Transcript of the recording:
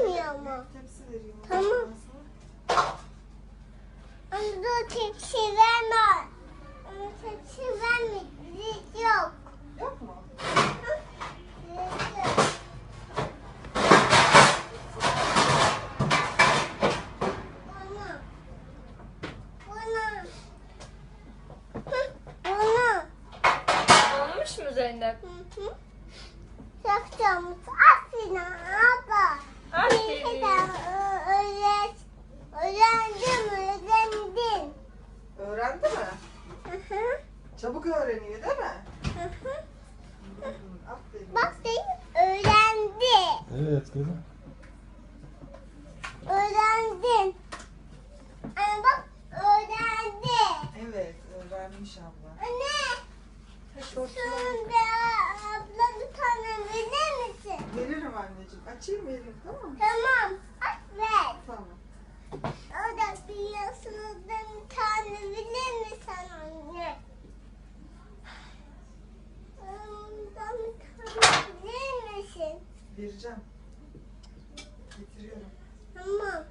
Yetmiyor mu? Tepsi vereyim. Tamam. Ben sana. Onu da tepsi verme. Onu tepsi verme. Yok. Yok mu? Zeynep? Hı hı. Yapacağımız aferin abla. Aferin. Bir de ö- öğret. Öğrendim, öğrendim. Öğrendi mi? Hı hı, Çabuk öğreniyor değil mi? hı hı. Aferin. Bak değil, öğrendi. Evet kızım. Öğrendin. Anne bak, öğrendi. Evet öğrenmiş abla. Anne, Çok şunu bir abla bir tane verir misin? Açayım vereyim tamam mı? Tamam, aç ver. Tamam. O da biliyorsunuz bir tane verir misin anne? Ondan bir tane verir misin? Vereceğim. Getiriyorum. Tamam.